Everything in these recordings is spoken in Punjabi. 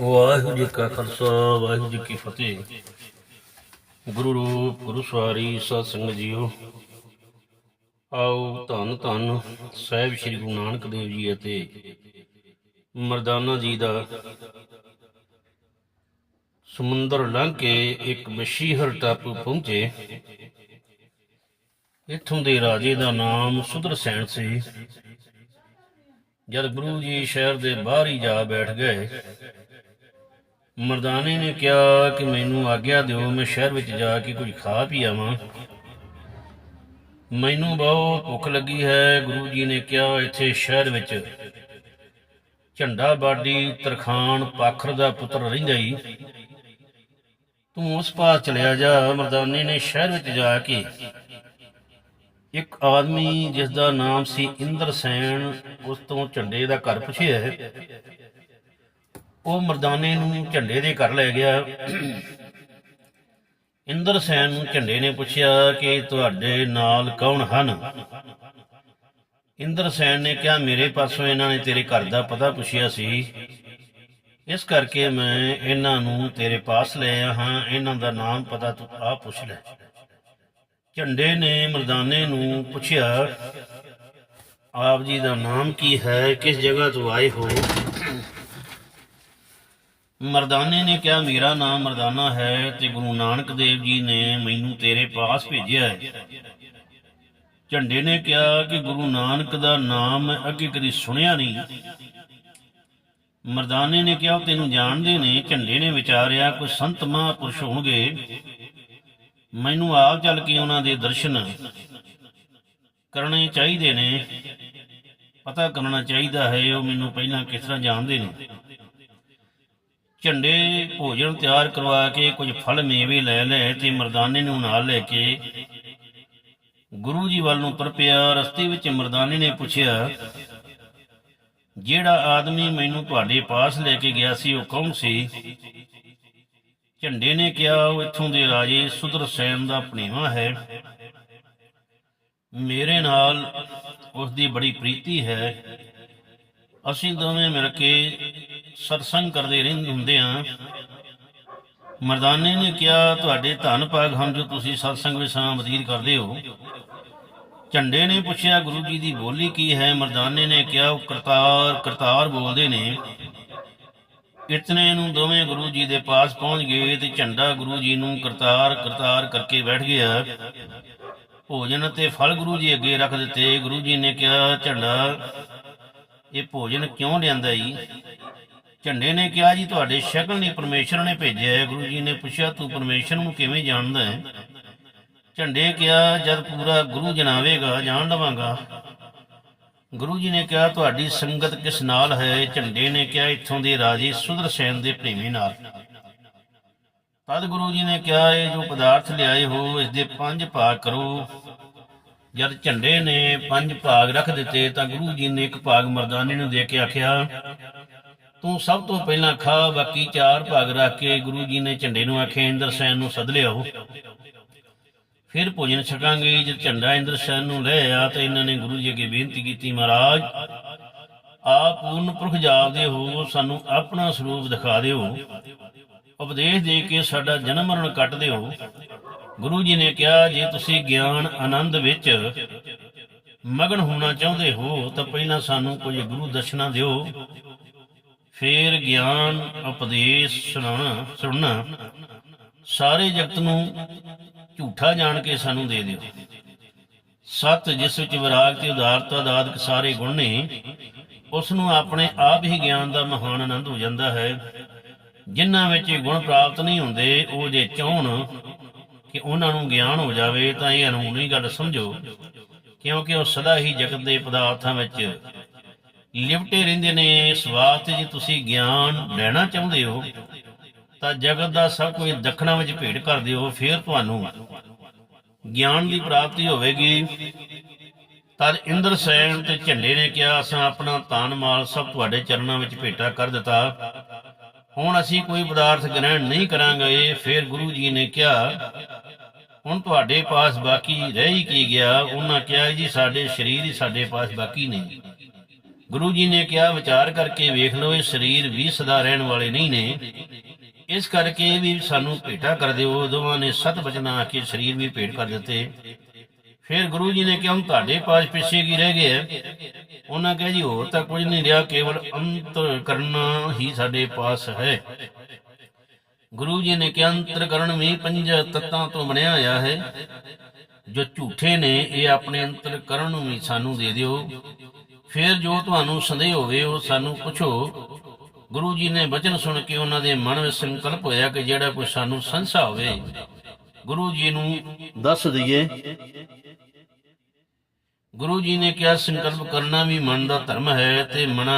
ਵਾਹਿਗੁਰੂ ਜੀ ਕਾ ਖਾਲਸਾ, ਵਾਹਿਗੁਰੂ ਜੀ ਕੀ ਫਤਿਹ। ਗੁਰੂ ਰੂਪ ਗੁਰੂ ਸਵਾਰੀ ਸਤ ਸੰਗਤ ਜੀਓ। ਆਓ ਧੰਨ ਧੰਨ ਸਾਹਿਬ ਸ੍ਰੀ ਗੁਰੂ ਨਾਨਕ ਦੇਵ ਜੀ ਅਤੇ ਮਰਦਾਨਾ ਜੀ ਦਾ ਸਮੁੰਦਰ ਲੰਘ ਕੇ ਇੱਕ ਮਸ਼ੀਹਰ ਟਾਪੂ ਪਹੁੰਚੇ। ਇੱਥੋਂ ਦੇ ਰਾਜੇ ਦਾ ਨਾਮ ਸੁਦਰਸੈਨ ਸੀ। ਜਦ ਗੁਰੂ ਜੀ ਸ਼ਹਿਰ ਦੇ ਬਾਹਰ ਹੀ ਜਾ ਬੈਠ ਗਏ ਮਰਦਾਨੇ ਨੇ ਕਿਹਾ ਕਿ ਮੈਨੂੰ ਆਗਿਆ ਦਿਓ, ਮੈਂ ਸ਼ਹਿਰ ਵਿੱਚ ਜਾ ਕੇ ਕੁਝ ਖਾ ਪੀ ਆਵਾਂ। ਮੈਨੂੰ ਬਹੁਤ ਭੁੱਖ ਲੱਗੀ ਹੈ, ਗੁਰੂ ਜੀ ਨੇ ਕਿਹਾ, ਇੱਥੇ ਸ਼ਹਿਰ ਵਿੱਚ ਝੰਡਾ ਬਾਡੀ ਤਰਖਾਨ ਪਾਖਰ ਦਾ ਪੁੱਤਰ ਰਹਿੰਦਾ ਹੀ ਤੂੰ ਉਸ ਪਾਸ ਚਲਿਆ ਜਾ, ਮਰਦਾਨੇ ਨੇ ਸ਼ਹਿਰ ਵਿੱਚ ਜਾ ਕੇ ਇੱਕ ਆਦਮੀ ਜਿਸ ਦਾ ਨਾਮ ਸੀ ਇੰਦਰ ਸੈਨ ਉਸ ਤੋਂ ਝੰਡੇ ਦਾ ਘਰ ਪੁੱਛਿਆ ਉਹ ਮਰਦਾਨੇ ਨੂੰ ਝੰਡੇ ਦੇ ਘਰ ਲੈ ਗਿਆ। ਇੰਦਰ ਸੈਨ ਨੂੰ ਝੰਡੇ ਨੇ ਪੁੱਛਿਆ ਕਿ ਤੁਹਾਡੇ ਨਾਲ ਕੌਣ ਹਨ? ਇੰਦਰ ਸੈਨ ਨੇ ਕਿਹਾ, ਮੇਰੇ ਪਾਸੋਂ ਇਹਨਾਂ ਨੇ ਤੇਰੇ ਘਰ ਦਾ ਪਤਾ ਪੁੱਛਿਆ ਸੀ। ਇਸ ਕਰਕੇ ਮੈਂ ਇਹਨਾਂ ਨੂੰ ਤੇਰੇ ਪਾਸ ਲੈ ਆਇਆ ਹਾਂ। ਇਹਨਾਂ ਦਾ ਨਾਮ ਪਤਾ ਤੂੰ ਆ ਪੁੱਛ ਲੈ। ਝੰਡੇ ਨੇ ਮਰਦਾਨੇ ਨੂੰ ਪੁੱਛਿਆ, ਆਪ ਜੀ ਦਾ ਨਾਮ ਕੀ ਹੈ? ਕਿਸ ਜਗ੍ਹਾ ਤੋਂ ਆਏ ਹੋ? ਮਰਦਾਨੇ ਨੇ ਕਿਹਾ, ਮੇਰਾ ਨਾਮ ਮਰਦਾਨਾ ਹੈ ਤੇ ਗੁਰੂ ਨਾਨਕ ਦੇਵ ਜੀ ਨੇ ਮੈਨੂੰ ਤੇਰੇ ਪਾਸ ਭੇਜਿਆ ਹੈ। ਝੰਡੇ ਨੇ ਕਿਹਾ ਕਿ ਗੁਰੂ ਨਾਨਕ ਦਾ ਨਾਮ ਮੈਂ ਅੱਗੇ ਕਦੀ ਸੁਣਿਆ ਨਹੀਂ। ਮਰਦਾਨੇ ਨੇ ਕਿਹਾ ਤੈਨੂੰ ਜਾਣਦੇ ਨੇ। ਝੰਡੇ ਨੇ ਵਿਚਾਰਿਆ, ਕੋਈ ਸੰਤ ਮਹਾਂਪੁਰਸ਼ ਹੋਣਗੇ? ਮੈਨੂੰ ਆਪ ਚੱਲ ਕੇ ਉਹਨਾਂ ਦੇ ਦਰਸ਼ਨ ਕਰਨੇ ਚਾਹੀਦੇ ਨੇ। ਪਤਾ ਕਰਨਾ ਚਾਹੀਦਾ ਹੈ, ਉਹ ਮੈਨੂੰ ਪਹਿਲਾਂ ਕਿਸ ਤਰ੍ਹਾਂ ਜਾਣਦੇ ਨੇ? ਝੰਡੇ ਭੋਜਨ ਤਿਆਰ ਕਰਵਾ ਕੇ ਕੁਝ ਫਲ ਮੇਵੇ ਲੈ ਲੈ ਤੇ ਮਰਦਾਨੇ ਨੂੰ ਨਾਲ ਲੈ ਕੇ ਗੁਰੂ ਜੀ ਵੱਲ ਨੂੰ ਤੁਰ ਰਸਤੇ ਵਿੱਚ ਮਰਦਾਨੇ ਨੇ ਪੁੱਛਿਆ, ਜਿਹੜਾ ਆਦਮੀ ਮੈਨੂੰ ਤੁਹਾਡੇ ਪਾਸ ਲੈ ਕੇ ਗਿਆ ਸੀ, ਉਹ ਕੌਣ ਸੀ? ਝੰਡੇ ਨੇ ਕਿਹਾ, ਉਹ ਇੱਥੋਂ ਦੇ ਰਾਜੇ ਸੁਦਰਸੈਨ ਦਾ ਭਣੇਵਾ ਹੈ। ਮੇਰੇ ਨਾਲ ਉਸ ਦੀ ਬੜੀ ਪ੍ਰੀਤੀ ਹੈ। ਅਸੀਂ ਦੋਵੇਂ ਮਿਲ ਕੇ ਸਤਸੰਗ ਕਰਦੇ ਰਹਿੰਦੇ ਹੁੰਦੇ ਆ। ਮਰਦਾਨੇ ਨੇ ਕਿਹਾ, ਤੁਹਾਡੇ ਧੰਨ ਭਾਗ ਹਨ ਜੋ ਤੁਸੀਂ ਸਤਸੰਗ ਵਿੱਚ ਸਮਾਂ ਬਤੀਤ ਕਰਦੇ ਹੋ। ਝੰਡੇ ਨੇ ਪੁੱਛਿਆ, ਗੁਰੂ ਜੀ ਦੀ ਬੋਲੀ ਕੀ ਹੈ? ਮਰਦਾਨੇ ਨੇ ਕਿਹਾ, ਉਹ ਕਰਤਾਰ ਕਰਤਾਰ ਬੋਲਦੇ ਨੇ। ਇਤਨੇ ਨੂੰ ਦੋਵੇਂ ਗੁਰੂ ਜੀ ਦੇ ਪਾਸ ਪਹੁੰਚ ਗਏ ਤੇ ਝੰਡਾ ਗੁਰੂ ਜੀ ਨੂੰ ਕਰਤਾਰ ਕਰਤਾਰ ਕਰਕੇ ਬੈਠ ਗਿਆ। ਭੋਜਨ ਅਤੇ ਫਲ ਗੁਰੂ ਜੀ ਅੱਗੇ ਰੱਖ ਦਿੱਤੇ। ਗੁਰੂ ਜੀ ਨੇ ਕਿਹਾ, ਝੰਡਾ, ਇਹ ਭੋਜਨ ਕਿਉਂ ਲਿਆਂਦਾ ਈ? ਝੰਡੇ ਨੇ ਕਿਹਾ ਜੀ, ਤੁਹਾਡੇ ਸ਼ਕਲ ਨਹੀਂ ਪਰਮੇਸ਼ਰ ਨੇ ਭੇਜਿਆ ਹੈ। ਗੁਰੂ ਜੀ ਨੇ ਪੁੱਛਿਆ, ਤੂੰ ਪਰਮੇਸ਼ਰ ਨੂੰ ਕਿਵੇਂ ਜਾਣਦਾ ਹੈ? ਝੰਡੇ ਕਿਹਾ, ਜਦ ਪੂਰਾ ਗੁਰੂ ਜਨਾਵੇਗਾ, ਜਾਣ ਲਵਾਂਗਾ। ਗੁਰੂ ਜੀ ਨੇ ਕਿਹਾ, ਤੁਹਾਡੀ ਸੰਗਤ ਕਿਸ ਨਾਲ ਹੈ? ਝੰਡੇ ਨੇ ਕਿਹਾ, ਇੱਥੋਂ ਦੇ ਰਾਜੇ ਸੁਦਰਸੈਨ ਦੇ ਪ੍ਰੇਮੀ ਨਾਲ। ਤਦ ਗੁਰੂ ਜੀ ਨੇ ਕਿਹਾ, ਇਹ ਜੋ ਪਦਾਰਥ ਲਿਆਏ ਹੋ ਇਸ ਦੇ ਪੰਜ ਭਾਗ ਕਰੋ। ਜਦ ਝੰਡੇ ਨੇ ਪੰਜ ਭਾਗ ਰੱਖ ਦਿੱਤੇ, ਤਾਂ ਗੁਰੂ ਜੀ ਨੇ ਇੱਕ ਭਾਗ ਮਰਦਾਨੇ ਨੂੰ ਦੇ ਕੇ ਆਖਿਆ ਤੂੰ ਸਭ ਤੋਂ ਪਹਿਲਾਂ ਖਾ, ਬਾਕੀ ਚਾਰ ਭਾਗ ਰੱਖ ਕੇ ਗੁਰੂ ਜੀ ਨੇ ਝੰਡੇ ਨੂੰ ਆਖਿਆ ਇੰਦਰ ਸੈਨ ਨੂੰ ਸੱਦ ਲਿਆਓ। ਫਿਰ ਭੋਜਨ ਛਕਾਂਗੇ, ਜਦ ਝੰਡਾ ਇੰਦਰ ਸੈਨ ਨੂੰ ਲੈ ਆ ਤਾਂ ਇਹਨਾਂ ਨੇ ਗੁਰੂ ਜੀ ਅੱਗੇ ਬੇਨਤੀ ਕੀਤੀ, ਮਹਾਰਾਜ, ਆਪ ਪੂਰਨ ਪੁਰਖ ਜਾਪਦੇ ਹੋ, ਸਾਨੂੰ ਆਪਣਾ ਸਰੂਪ ਦਿਖਾ ਦਿਓ। ਉਪਦੇਸ਼ ਦੇ ਕੇ ਸਾਡਾ ਜਨਮ ਮਰਨ ਕੱਟ ਦਿਓ। ਗੁਰੂ ਜੀ ਨੇ ਕਿਹਾ, ਜੇ ਤੁਸੀਂ ਗਿਆਨ ਆਨੰਦ ਵਿੱਚ ਮਗਨ ਹੋਣਾ ਚਾਹੁੰਦੇ ਹੋ, ਤਾਂ ਪਹਿਲਾਂ ਸਾਨੂੰ ਕੁਝ ਗੁਰੂ ਦਰਸ਼ਨਾ ਦਿਓ। ਫੇਰ ਗਿਆਨ ਉਪਦੇਸ਼ ਸੁਣਾਉਣਾ, ਸੁਣਨਾ। ਸਾਰੇ ਜਗਤ ਨੂੰ ਝੂਠਾ ਜਾਣ ਕੇ ਸਾਨੂੰ ਦੇ ਦਿਓ। ਸਤ ਜਿਸ ਵਿੱਚ ਵਿਰਾਗ ਤੇ ਉਦਾਰਤਾ ਦਾਦਕ ਸਾਰੇ ਗੁਣ ਨੇ ਉਸ ਨੂੰ ਆਪਣੇ ਆਪ ਹੀ ਗਿਆਨ ਦਾ ਮਹਾਨ ਆਨੰਦ ਹੋ ਜਾਂਦਾ ਹੈ। ਜਿਨ੍ਹਾਂ ਵਿੱਚ ਇਹ ਗੁਣ ਪ੍ਰਾਪਤ ਨਹੀਂ ਹੁੰਦੇ, ਉਹ ਜੇ ਚਾਹਣ ਕਿ ਉਹਨਾਂ ਨੂੰ ਗਿਆਨ ਹੋ ਜਾਵੇ, ਤਾਂ ਇਹ ਅਨੂਨੀ ਗੱਲ ਸਮਝੋ। ਕਿਉਂਕਿ ਉਹ ਸਦਾ ਹੀ ਜਗਤ ਦੇ ਪਦਾਰਥਾਂ ਵਿੱਚ ਲਿਪਟੇ ਰਹਿੰਦੇ ਨੇ, ਇਸ ਵਾਸਤੇ ਜੇ ਤੁਸੀਂ ਗਿਆਨ ਲੈਣਾ ਚਾਹੁੰਦੇ ਹੋ, ਤਾਂ ਜਗਤ ਦਾ ਸਭ ਕੁਝ ਦੱਖਣਾ ਵਿੱਚ ਭੇਟ ਕਰ ਦਿਓ, ਫਿਰ ਤੁਹਾਨੂੰ ਗਿਆਨ ਦੀ ਪ੍ਰਾਪਤੀ ਹੋਵੇਗੀ। ਤਦ ਇੰਦਰ ਸੈਨ ਤੇ ਝੰਡੇ ਨੇ ਕਿਹਾ, ਅਸਾਂ ਆਪਣਾ ਤਾਨ ਮਾਲ ਸਭ ਤੁਹਾਡੇ ਚਰਨਾਂ ਵਿੱਚ ਭੇਟਾ ਕਰ ਦਿੱਤਾ। ਹੁਣ ਅਸੀਂ ਕੋਈ ਪਦਾਰਥ ਗ੍ਰਹਿਣ ਨਹੀਂ ਕਰਾਂਗੇ। ਫਿਰ ਗੁਰੂ ਜੀ ਨੇ ਕਿਹਾ, ਹੁਣ ਤੁਹਾਡੇ ਪਾਸ ਬਾਕੀ ਰਹਿ ਹੀ ਕੀ ਗਿਆ? ਉਹਨਾਂ ਕਿਹਾ, ਜੀ, ਸਾਡੇ ਸਰੀਰ ਹੀ ਸਾਡੇ ਪਾਸ ਬਾਕੀ ਨਹੀਂ ਗੁਰੂ ਜੀ ਨੇ ਕਿਹਾ, ਵਿਚਾਰ ਕਰਕੇ ਵੇਖ ਲਓ, ਇਹ ਸਰੀਰ ਵੀ ਸਦਾ ਰਹਿਣ ਵਾਲੇ ਨਹੀਂ ਨੇ। ਇਸ ਕਰਕੇ ਵੀ ਸਾਨੂੰ ਭੇਟਾ ਕਰ ਦਿਓ। ਦੋਵਾਂ ਨੇ ਸਤ ਬਚਨਾ ਆ ਕੇ ਸਰੀਰ ਵੀ ਭੇਟ ਕਰ ਦਿੱਤੇ। ਫਿਰ ਗੁਰੂ ਜੀ ਨੇ ਕਿਹਾ ਤੁਹਾਡੇ ਪਾਸ ਪਿੱਛੇ ਕੀ ਰਹਿ ਗਿਆ? ਉਹਨਾਂ ਕਿਹਾ, ਜੀ ਹੋਰ ਤਾਂ ਕੁਝ ਨਹੀਂ ਰਿਹਾ, ਕੇਵਲ ਅੰਤਰ ਕਰਨਾ ਹੀ ਸਾਡੇ ਪਾਸ ਹੈ। ਗੁਰੂ ਜੀ ਨੇ ਕਿਹਾ ਅੰਤਰ ਕਰਨ ਵੀ ਪੰਜ ਤੱਤਾਂ ਤੋਂ ਬਣਿਆ ਹੋਇਆ ਹੈ। ਜੋ ਝੂਠੇ ਨੇ, ਇਹ ਆਪਣੇ ਅੰਤਰ ਕਰਨ ਨੂੰ ਵੀ ਸਾਨੂੰ ਦੇ ਦਿਓ। ਫਿਰ ਜੋ ਤੁਹਾਨੂੰ ਸੰਦੇਹ ਹੋਵੇ, ਉਹ ਸਾਨੂੰ ਪੁੱਛੋ। ਗੁਰੂ ਜੀ ਨੇ ਬਚਨ ਸੁਣ ਕੇ ਉਹਨਾਂ ਦੇ ਮਨ ਵਿੱਚ ਸੰਕਲਪ ਹੋਇਆ ਕਿ ਜਿਹੜਾ ਕੋਈ ਸਾਨੂੰ ਸੰਸਾ ਹੋਵੇ, ਗੁਰੂ ਜੀ ਨੂੰ ਦੱਸ ਦਈਏ। ਗੁਰੂ ਜੀ ਨੇ ਕਿਹਾ, ਸੰਕਲਪ ਕਰਨਾ ਵੀ ਮਨ ਦਾ ਧਰਮ ਹੈ ਤੇ ਮਨ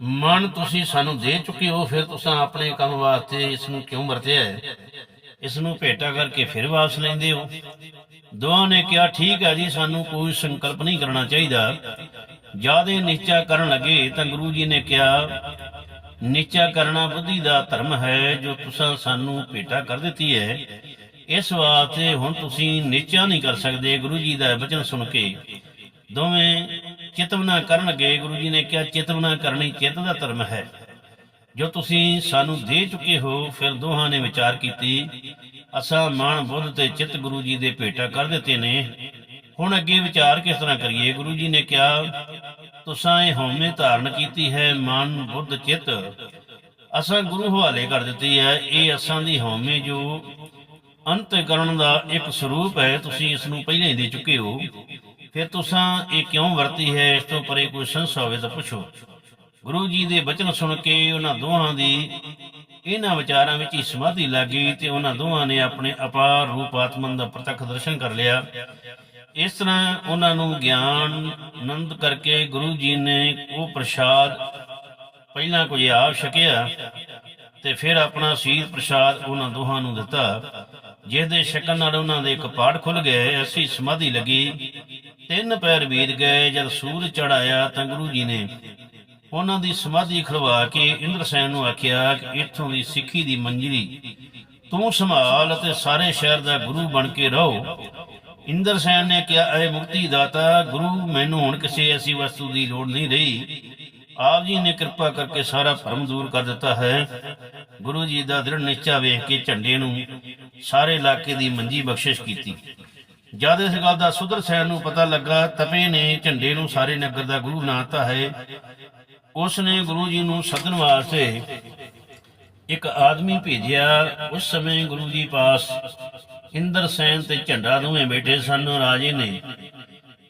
ਮਨ ਤੁਸੀਂ ਸਾਨੂੰ ਦੇ ਚੁੱਕੇ ਹੋ, ਫਿਰ ਤੁਸੀਂ ਆਪਣੇ ਕੰਮ ਵਾਸਤੇ ਇਸ ਨੂੰ ਕਿਉਂ ਵਰਤਿਆ ਹੈ? ਇਸ ਨੂੰ ਭੇਟਾ ਕਰਕੇ ਫਿਰ ਵਾਪਸ ਲੈਂਦੇ ਹੋ। ਦੋਹਾਂ ਨੇ ਕਿਹਾ, ਠੀਕ ਹੈ ਜੀ, ਸਾਨੂੰ ਕੋਈ ਸੰਕਲਪ ਨਹੀਂ ਕਰਨਾ ਚਾਹੀਦਾ। ਜਿਆਦੇ ਨਿਸ਼ਚਾ ਕਰਨ ਲੱਗੇ ਤਾਂ ਗੁਰੂ ਜੀ ਨੇ ਕਿਹਾ, ਨਿਸ਼ਚਾ ਕਰਨਾ ਬੁੱਧੀ ਦਾ ਧਰਮ ਹੈ, ਜੋ ਤੁਸੀਂ ਸਾਨੂੰ ਭੇਟਾ ਕਰ ਦਿੱਤੀ ਹੈ। ਇਸ ਵਾਸਤੇ ਹੁਣ ਤੁਸੀਂ ਨਿਸ਼ਚਾ ਨਹੀਂ ਕਰ ਸਕਦੇ। ਗੁਰੂ ਜੀ ਦਾ ਵਚਨ ਸੁਣ ਕੇ ਦੋਵੇਂ ਚਿਤਵਨਾ ਕਰਨ ਲੱਗੇ। ਗੁਰੂ ਜੀ ਨੇ ਕਿਹਾ, ਚਿਤਵਨਾ ਕਰਨੀ ਚਿੱਤ ਦਾ ਧਰਮ ਹੈ। ਜੋ ਤੁਸੀਂ ਸਾਨੂੰ ਦੇ ਚੁੱਕੇ ਹੋ, ਫਿਰ ਦੋਹਾਂ ਨੇ ਵਿਚਾਰ ਕੀਤੀ ਅਸਾਂ ਮਨ ਬੁੱਧ ਤੇ ਚਿੱਤ ਗੁਰੂ ਜੀ ਦੇ ਭੇਟਾ ਕਰ ਦਿੱਤੇ ਨੇ। ਹੁਣ ਅੱਗੇ ਵਿਚਾਰ ਕਿਸ ਤਰ੍ਹਾਂ ਕਰੀਏ? ਗੁਰੂ ਜੀ ਨੇ ਕਿਹਾ, ਤੁਸਾਂ ਇਹ ਹਉਮੈ ਧਾਰਨ ਕੀਤੀ ਹੈ ਮਨ ਬੁੱਧ ਚਿੱਤ। ਅਸਾਂ ਗੁਰੂ ਹਵਾਲੇ ਕਰ ਦਿੱਤੀ ਹੈ। ਇਹ ਅਸਾਂ ਦੀ ਹਉਮੈ ਜੋ ਅੰਤਕਰਣ ਦਾ ਇੱਕ ਸਰੂਪ ਹੈ, ਤੁਸੀਂ ਇਸ ਨੂੰ ਪਹਿਲਾਂ ਹੀ ਦੇ ਚੁੱਕੇ ਹੋ। ਫਿਰ ਤੁਸਾਂ ਇਹ ਕਿਉਂ ਵਰਤੀ ਹੈ? ਇਸ ਤੋਂ ਪਰੇ ਕੋਈ ਸੰਸਾ ਹੋਵੇ ਤਾਂ ਪੁੱਛੋ। ਗੁਰੂ ਜੀ ਦੇ ਬਚਨ ਸੁਣ ਕੇ ਉਹਨਾਂ ਦੋਹਾਂ ਦੀ ਇਹਨਾਂ ਵਿਚਾਰਾਂ ਵਿੱਚ ਹੀ ਸਮਾਧੀ ਲੱਗ ਗਈ ਤੇ ਉਹਨਾਂ ਦੋਹਾਂ ਨੇ ਆਪਣੇ ਅਪਾਰ ਰੂਪ ਆਤਮਨ ਦਾ ਪ੍ਰਤੱਖ ਦਰਸ਼ਨ ਕਰ ਲਿਆ। ਇਸ ਤਰ੍ਹਾਂ ਉਹਨਾਂ ਨੂੰ ਗਿਆਨ ਆਨੰਦ ਕਰਕੇ ਗੁਰੂ ਜੀ ਨੇ ਉਹ ਪ੍ਰਸ਼ਾਦ ਪਹਿਲਾਂ ਕੁਝ ਆਪ ਛਕਿਆ ਤੇ ਫਿਰ ਆਪਣਾ ਸੀਰ ਪ੍ਰਸ਼ਾਦ ਉਹਨਾਂ ਦੋਹਾਂ ਨੂੰ ਦਿੱਤਾ ਜਿਸ ਦੇ ਛਕਣ ਨਾਲ ਉਹਨਾਂ ਦੇ ਕਪਾੜ ਖੁੱਲ ਗਏ ਅਸੀਂ ਸਮਾਧੀ ਲੱਗੀ। ਤਿੰਨ ਪੈਰ ਬੀਤ ਗਏ, ਜਦ ਸੂਰਜ ਚੜਾਇਆ ਤਾਂ ਗੁਰੂ ਜੀ ਨੇ ਉਹਨਾਂ ਦੀ ਸਮਾਧੀ ਖੜਵਾ ਕੇ ਇੰਦਰਸੈਨ ਨੂੰ ਆਖਿਆ ਕਿ ਇੱਥੋਂ ਦੀ ਸਿੱਖੀ ਦੀ ਮੰਜ਼ਲੀ ਤੂੰ ਸੰਭਾਲ ਅਤੇ ਸਾਰੇ ਸ਼ਹਿਰ ਦਾ ਗੁਰੂ ਬਣ ਕੇ ਰਹੋ। ਇੰਦਰਸੈਨ ਨੇ ਕਿਹਾ ਐ ਮੁਕਤੀ ਦਾਤਾ, ਗੁਰੂ ਮੈਨੂੰ ਹੁਣ ਕਿਸੇ ਐਸੀ ਵਸਤੂ ਦੀ ਲੋੜ ਨਹੀਂ ਰਹੀ। ਆਪ ਜੀ ਨੇ ਕਿਰਪਾ ਕਰਕੇ ਸਾਰਾ ਭਰਮ ਦੂਰ ਕਰ ਦਿੱਤਾ ਹੈ। ਗੁਰੂ ਜੀ ਦਾ ਦ੍ਰਿੜ ਨਿਸ਼ਚਾ ਵੇਖ ਕੇ ਝੰਡੇ ਨੂੰ ਸਾਰੇ ਇਲਾਕੇ ਦੀ ਮੰਜੀ ਬਖਸ਼ਿਸ਼ ਕੀਤੀ। ਜਦ ਇਸ ਗੱਲ ਦਾ ਸੁਦਰ ਸੈਨ ਨੂੰ ਪਤਾ ਲੱਗਾ, ਤਪੇ ਨੇ ਝੰਡੇ ਨੂੰ ਸਾਰੇ ਨਗਰ ਦਾ ਗੁਰੂ ਨਾਤਾ ਹੈ। ਉਸ ਨੇ ਗੁਰੂ ਜੀ ਨੂੰ ਸੱਦਣ ਵਾਸਤੇ ਇੱਕ ਆਦਮੀ ਭੇਜਿਆ। ਉਸ ਸਮੇਂ ਗੁਰੂ ਜੀ ਪਾਸ ਇੰਦਰਸੈਨ ਤੇ ਝੰਡਾ ਦੋਵੇਂ ਬੈਠੇ ਸਨ, ਰਾਜੇ ਨੇ।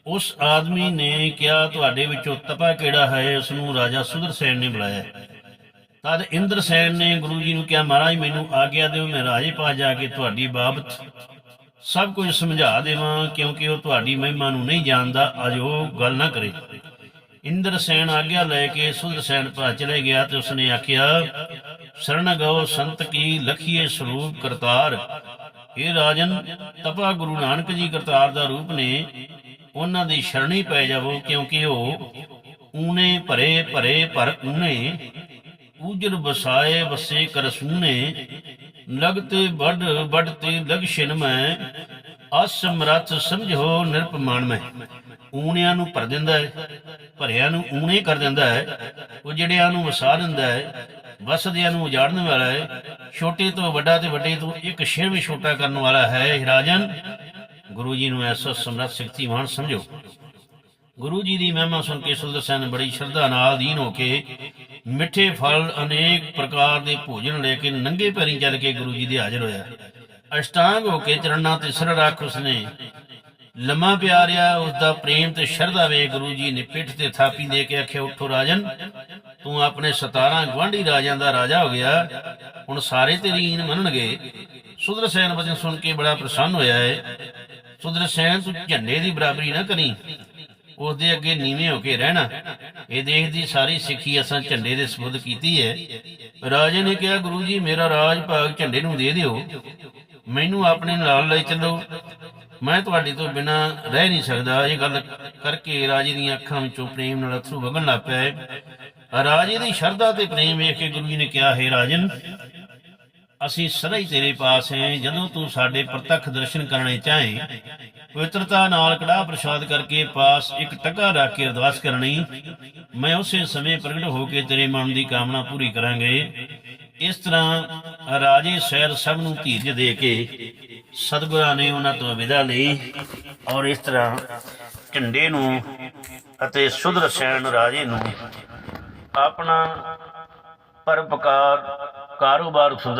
ਉਸ ਆਦਮੀ ਨੇ ਕਿਹਾ, ਤੁਹਾਡੇ ਵਿੱਚੋਂ ਤਪਾ ਕਿਹੜਾ ਹੈ? ਉਸ ਨੂੰ ਰਾਜਾ ਸੁਦਰਸੈਨ ਨੇ ਬੁਲਾਇਆ। ਤਦ ਇੰਦਰ ਸੈਨ ਨੇ ਗੁਰੂ ਜੀ ਨੂੰ ਕਿਹਾ, ਮਹਾਰਾਜ, ਮੈਨੂੰ ਆਗਿਆ ਦਿਓ, ਮੈਂ ਰਾਜੇ ਪਾਸ ਜਾ ਕੇ ਤੁਹਾਡੀ ਬਾਬਤ ਸਭ ਕੁਝ ਸਮਝਾ ਦੇਵਾਂ, ਕਿਉਂਕਿ ਉਹ ਤੁਹਾਡੀ ਮਹਿਮਾ ਨੂੰ ਨਹੀਂ ਜਾਣਦਾ। ਅਜ ਉਹ ਗੱਲ ਨਾ ਕਰੇ। ਇੰਦਰ ਸੈਨ ਆਗਿਆ ਲੈ ਕੇ ਸੁਦਰਸੈਨ ਪਾਸ ਚਲੇ ਗਿਆ ਤੇ ਉਸਨੇ ਆਖਿਆ, ਸ਼ਰਨ ਗਓ ਸੰਤ ਕੀ ਲਖੀਏ ਸਰੂਪ ਕਰਤਾਰ। ਇਹ ਰਾਜਨ, ਤਪਾ ਗੁਰੂ ਨਾਨਕ ਜੀ ਕਰਤਾਰ ਦਾ ਰੂਪ ਨੇ। ਉਹਨਾਂ ਦੀ ਸ਼ਰਣੀ ਪੈ ਜਾਵੋ, ਕਿਉਂਕਿ ਉਹ ਊਨੇ ਭਰੇ ਭਰੇ ਪਰ ਊਨੇ। ਉਜਰ ਬਸਾਏ ਵਸੇ ਕਰਸੂਨੇ ਲਗਤੇ ਵੱਡ ਵੱਡ ਤੇ ਲਗਸ਼ਨ ਮੈਂ। ਅਸਮਰਥ ਸਮਝੋ ਨਿਰਪਮਾਨ ਮੈਂ। ਊਣਿਆਂ ਨੂੰ ਭਰ ਦਿੰਦਾ ਹੈ, ਭਰਿਆਂ ਨੂੰ ਊਣੇ ਕਰ ਦਿੰਦਾ ਹੈ, ਉਹ ਜਿਹੜਿਆਂ ਨੂੰ ਵਸਾ ਦਿੰਦਾ ਹੈ, ਵਸਦਿਆਂ ਨੂੰ ਉਜਾੜਨ ਵਾਲਾ ਹੈ, ਛੋਟੇ ਤੋਂ ਵੱਡਾ ਤੇ ਵੱਡੇ ਤੋਂ ਇੱਕ ਸ਼ੇਰ ਵੀ ਛੋਟਾ ਕਰਨ ਵਾਲਾ ਹੈ ਇਹ ਗੁਰੂ ਜੀ ਨੂੰ ਐਸਾ ਸਮਰੱਥ ਸ਼ਕਤੀਮਾਨ ਸਮਝੋ। ਗੁਰੂ ਜੀ ਦੀ ਮਹਿਮਾ ਸੁਣ ਕੇ ਸੁਲਤਾਨ ਨੇ ਬੜੀ ਸ਼ਰਧਾ ਨਾਲ ਦੀਨ ਹੋ ਕੇ ਮਿੱਠੇ ਫਲ ਅਨੇਕ ਪ੍ਰਕਾਰ ਦੇ ਭੋਜਨ ਲੈ ਕੇ ਨੰਗੇ ਪੈਰੀਂ ਚੱਲ ਕੇ ਗੁਰੂ ਜੀ ਦੇ ਹਾਜ਼ਰ ਹੋਇਆ। ਅਸ਼ਟਾਂਗ ਹੋ ਕੇ ਚਰਨਾਂ ਤੇ ਸਿਰ ਰੱਖ ਉਸਨੇ ਲੰਮਾ ਪਿਆਰਿਆ ਉਸ ਦਾ ਪ੍ਰੇਮ ਤੇ ਸ਼ਰਧਾ ਵੇ ਗੁਰੂ ਜੀ ਨੇ ਪਿੱਠ ਤੇ ਥਾਪੀ ਦੇ ਕੇ ਆਖਿਆ, ਉੱਠੋ ਰਾਜਨ, ਤੂੰ ਆਪਣੇ 17 ਗਵਾਂਢੀ ਰਾਜਾਂ ਦਾ ਰਾਜਾ ਹੋ ਗਿਆ, ਹੁਣ ਸਾਰੇ ਤੇਰੀ ਈਨ ਮੰਨਣਗੇ। ਸੁਦਰਸੈਨ ਵਚਨ ਸੁਣ ਕੇ ਬੜਾ ਪ੍ਰਸੰਨ ਹੋਇਆ ਹੈ ਸੁਦਰਸੈਨ ਤੂੰ ਝੰਡੇ ਦੀ ਬਰਾਬਰੀ ਨਾ ਕਰੀ, ਉਹਦੇ ਅੱਗੇ ਨੀਵੇਂ ਹੋ ਕੇ ਰਹਿਣਾ। ਇਹ ਦੇਖ ਦੀ ਸਾਰੀ ਸਿੱਖੀ ਅਸਾਂ ਝੰਡੇ ਦੇ ਸਬੁੱਧ ਕੀਤੀ ਹੈ ਰਾਜੇ ਨੇ ਕਿਹਾ, ਗੁਰੂ ਜੀ, ਮੇਰਾ ਰਾਜ ਭਾਗ ਝੰਡੇ ਨੂੰ ਦੇ ਦਿਓ। ਮੈਨੂੰ ਆਪਣੇ ਨਾਲ ਲੈ ਚੱਲੋ। ਮੈਂ ਤੁਹਾਡੇ ਤੋਂ ਬਿਨਾ ਰਹਿ ਨਹੀਂ ਸਕਦਾ। ਇਹ ਗੱਲ ਕਰਕੇ ਰਾਜੇ ਦੀਆਂ ਅੱਖਾਂ ਵਿੱਚੋਂ ਪ੍ਰੇਮ ਨਾਲ ਅਥਰੂ ਵਗਣ ਲੱਗ ਪਏ ਰਾਜੇ ਦੀ ਸ਼ਰਧਾ ਤੇ ਪ੍ਰੇਮ ਵੇਖ ਕੇ ਗੁਰੂ ਜੀ ਨੇ ਕਿਹਾ, ਹੈ ਰਾਜਨ, ਅਸੀਂ ਸਦਾ ਹੀ ਤੇਰੇ ਪਾਸ ਹੈ। ਜਦੋਂ ਤੂੰ ਸਾਡੇ ਪ੍ਰਤੱਖ ਦਰਸ਼ਨ ਕਰਨੇ ਚਾਹੇ, ਪਵਿੱਤਰਤਾ ਨਾਲ ਕੜਾ ਪ੍ਰਸ਼ਾਦ ਕਰਕੇ ਪਾਸ ਇੱਕ ਟੱਗਾ ਰੱਖ ਕੇ ਅਰਦਾਸ ਕਰਨੀ, ਮੈਂ ਉਸੇ ਸਮੇਂ ਪ੍ਰਗਟ ਹੋ ਕੇ ਤੇਰੇ ਮਨ ਦੀ ਕਾਮਨਾ ਪੂਰੀ ਕਰਾਂਗੇ। ਇਸ ਤਰ੍ਹਾਂ ਰਾਜੇ ਸੈਰ ਸਭ ਨੂੰ ਧੀਰਜ ਦੇ ਕੇ ਸਤਿਗੁਰਾਂ ਨੇ ਉਹਨਾਂ ਤੋਂ ਵਿਦਾ ਲਈ ਔਰ ਇਸ ਤਰ੍ਹਾਂ ਝੰਡੇ ਨੂੰ ਅਤੇ ਸੁਦਰਸੈਨ ਰਾਜੇ ਨੂੰ ਆਪਣਾ ਪਰਪਕਾਰ ਕਾਰੋਬਾਰ ਸੁਧਰ